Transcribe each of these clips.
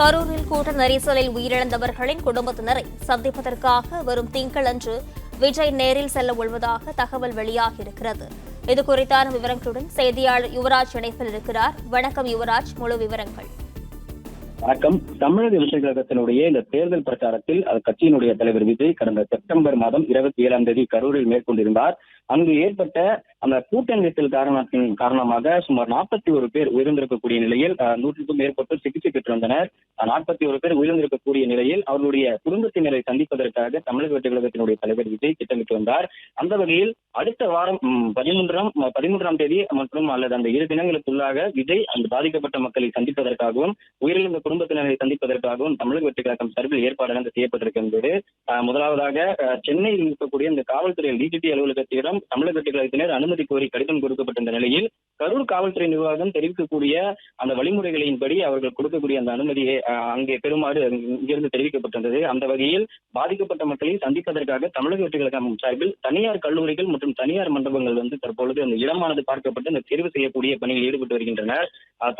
கரூரில் கூட்ட நெரிசலில் உயிரிழந்தவர்களின் குடும்பத்தினரை சந்திப்பதற்காக வரும் திங்களன்று விஜய் நேரில் செல்ல உள்ளதாக தகவல் வெளியாகியிருக்கிறது. இது குறித்தான விவரங்களுடன் செய்தியாளர் யுவராஜ் இணைப்பில் இருக்கிறார். வணக்கம் யுவராஜ் முழு விவரங்கள். வணக்கம். தமிழக வெற்றி கழகத்தினுடைய இந்த தேர்தல் பிரச்சாரத்தில் அது கட்சியினுடைய தலைவர் விஜய் கடந்த செப்டம்பர் மாதம் இருபத்தி ஏழாம் தேதி கரூரில் மேற்கொண்டிருந்தார். அங்கு ஏற்பட்ட அந்த கூட்ட நெரிசல் காரணத்தின் காரணமாக சுமார் நாற்பத்தி ஒரு பேர் உயர்ந்திருக்கக்கூடிய நிலையில் நூற்றுக்கும் மேற்பட்டோர் சிகிச்சை பெற்று வந்தனர் நாற்பத்தி ஒரு பேர் உயர்ந்திருக்கக்கூடிய நிலையில் அவர்களுடைய குடும்பத்தினரை சந்திப்பதற்காக தமிழக வெற்றி கழகத்தினுடைய தலைவர் விஜய் திட்டமிட்டு வந்தார். அந்த வகையில் அடுத்த வாரம் பதிமூன்றாம் பதிமூன்றாம் தேதி மற்றும் அல்லது அந்த இரு தினங்களுக்குள்ளாக விஜய் அந்த பாதிக்கப்பட்ட மக்களை சந்திப்பதற்காகவும் உயிரிழந்த குடும்பத்தினரை சந்திப்பதற்காகவும் தமிழக வெற்றி கழகம் சார்பில் ஏற்பாடு செய்யப்பட்டிருக்கின்றது. முதலாவதாக சென்னையில் இருக்கக்கூடிய இந்த காவல்துறை டிஜிபி அலுவலகத்திடம் தமிழக வெற்றி கழகத்தினர் அனுமதி கோரி கடிதம் கொடுக்கப்பட்டிருந்த நிலையில் கரூர் காவல்துறை நிர்வாகம் தெரிவிக்கக்கூடிய அந்த வழிமுறைகளின்படி அவர்கள் கொடுக்கக்கூடிய அந்த அனுமதியை அங்கே பெறுமாறு இங்கிருந்து தெரிவிக்கப்பட்டிருந்தது. அந்த வகையில் பாதிக்கப்பட்ட மக்களை சந்திப்பதற்காக தமிழக வெற்றி கழகம் சார்பில் தனியார் கல்லூரிகள் மற்றும் தனியார் மண்டபங்கள் வந்து தற்பொழுது அந்த இடமானது பார்க்கப்பட்டு அந்த தேர்வு செய்யக்கூடிய பணியில் ஈடுபட்டு வருகின்றனர்.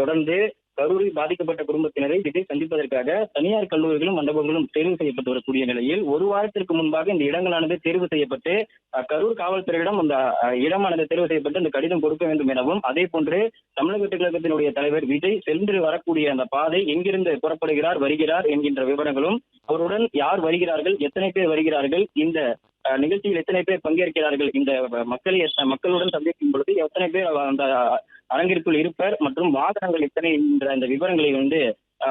தொடர்ந்து கரூரில் பாதிக்கப்பட்ட குடும்பத்தினரை விஜய் சந்திப்பதற்காக தனியார் கல்லூரிகளும் மண்டபங்களும் தேர்வு செய்யப்பட்டு வரக்கூடிய நிலையில் ஒரு வாரத்திற்கு முன்பாக இந்த இடங்களானது தேர்வு செய்யப்பட்டு அஹ், கரூர் காவல்துறையிடம் அந்த இடமானது தேர்வு செய்யப்பட்டு அந்த கடிதம் கொடுக்க வேண்டும் எனவும் அதே போன்று தமிழக கழகத்தினுடைய தலைவர் விஜய் சென்று வரக்கூடிய அந்த பாதை எங்கிருந்து புறப்படுகிறார் வருகிறார் என்கின்ற விவரங்களும் அவருடன் யார் வருகிறார்கள் எத்தனை பேர் வருகிறார்கள் இந்த நிகழ்ச்சியில் எத்தனை பேர் பங்கேற்கிறார்கள் இந்த மக்களை மக்களுடன் சந்திக்கும் பொழுது எத்தனை பேர் அந்த அரங்கிற்குள் இருப்பர் மற்றும் வாகனங்கள் எத்தனை என்ற இந்த விவரங்களை வந்து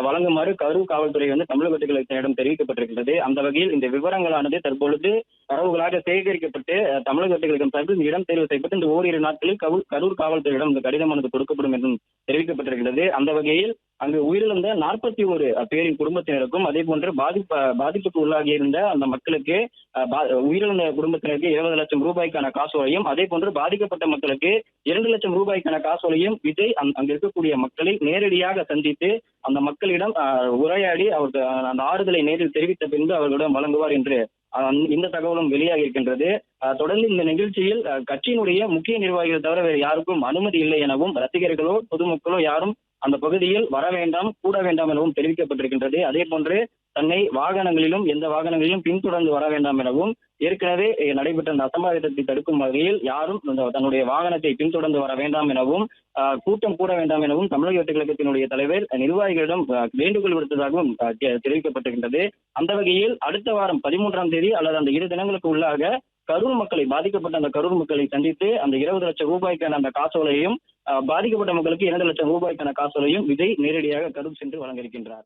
வழங்குமாறு கரூர் காவல்துறை வந்து தமிழக வெற்றி தெரிவிக்கப்பட்டிருக்கிறது அந்த வகையில் இந்த விவரங்களானது தற்பொழுது தரவுகளாக சேகரிக்கப்பட்டு அஹ், தமிழக சார்பில் இந்த இடம் தேர்வு செய்யப்பட்டு இந்த ஓரிரு நாட்களில் கரூர் காவல்துறையிடம் இந்த கடிதமானது கொடுக்கப்படும் என்றும் தெரிவிக்கப்பட்டிருக்கிறது. அந்த வகையில் அங்கு உயிரிழந்த நாற்பத்தி ஒரு பேரின் குடும்பத்தினருக்கும் அதே போன்று பாதிப்பு பாதிப்புக்கு உள்ளாகி இருந்த அந்த மக்களுக்கு பா- உயிரிழந்த குடும்பத்தினருக்கு இருபது லட்சம் ரூபாய்க்கான காசோலையும் அதே போன்று பாதிக்கப்பட்ட மக்களுக்கு இரண்டு லட்சம் ரூபாய்க்கான காசோலையும் விஜய் அங்க இருக்கக்கூடிய மக்களை நேரடியாக சந்தித்து அந்த மக்களிடம் உரையாடி அவருக்கு அந்த ஆறுதலை நேரில் தெரிவித்த பின்பு அவர்களிடம் வழங்குவார் என்று இந்த தகவலும் வெளியாகி இருக்கின்றது. அஹ், தொடர்ந்து இந்த நிகழ்ச்சியில் கட்சியினுடைய முக்கிய நிர்வாகிகள் தவிர வேறு யாருக்கும் அனுமதி இல்லை எனவும் ரசிகர்களோ பொதுமக்களோ யாரும் அந்த பகுதியில் வர வேண்டாம் கூட வேண்டாம் எனவும் தெரிவிக்கப்பட்டிருக்கின்றது. அதே போன்று தன்னை வாகனங்களிலும் எந்த வாகனங்களிலும் பின்தொடர்ந்து வர வேண்டாம் எனவும் ஏற்கனவே நடைபெற்ற அந்த அசம்பாவிதத்தை தடுக்கும் வகையில் யாரும் இந்த தன்னுடைய வாகனத்தை பின்தொடர்ந்து வர வேண்டாம் எனவும் கூட்டம் கூட வேண்டாம் எனவும் தமிழக வெற்றி கழகத்தினுடைய தலைவர் நிர்வாகிகளிடம் வேண்டுகோள் விடுத்ததாகவும் தெரிவிக்கப்பட்டிருக்கின்றது. அந்த வகையில் அடுத்த வாரம் பதிமூன்றாம் தேதி அல்லது அந்த இரு தினங்களுக்கு உள்ளாக கரூர் மக்களை பாதிக்கப்பட்ட அந்த கரூர் மக்களை சந்தித்து அந்த இருபது லட்சம் ரூபாய்க்கான அந்த காசோலையும் பாதிக்கப்பட்ட மக்களுக்கு இரண்டு லட்சம் ரூபாய்க்கான காசோலையும் விஜய் நேரடியாக கரூர் சென்று வழங்க இருக்கின்றார்.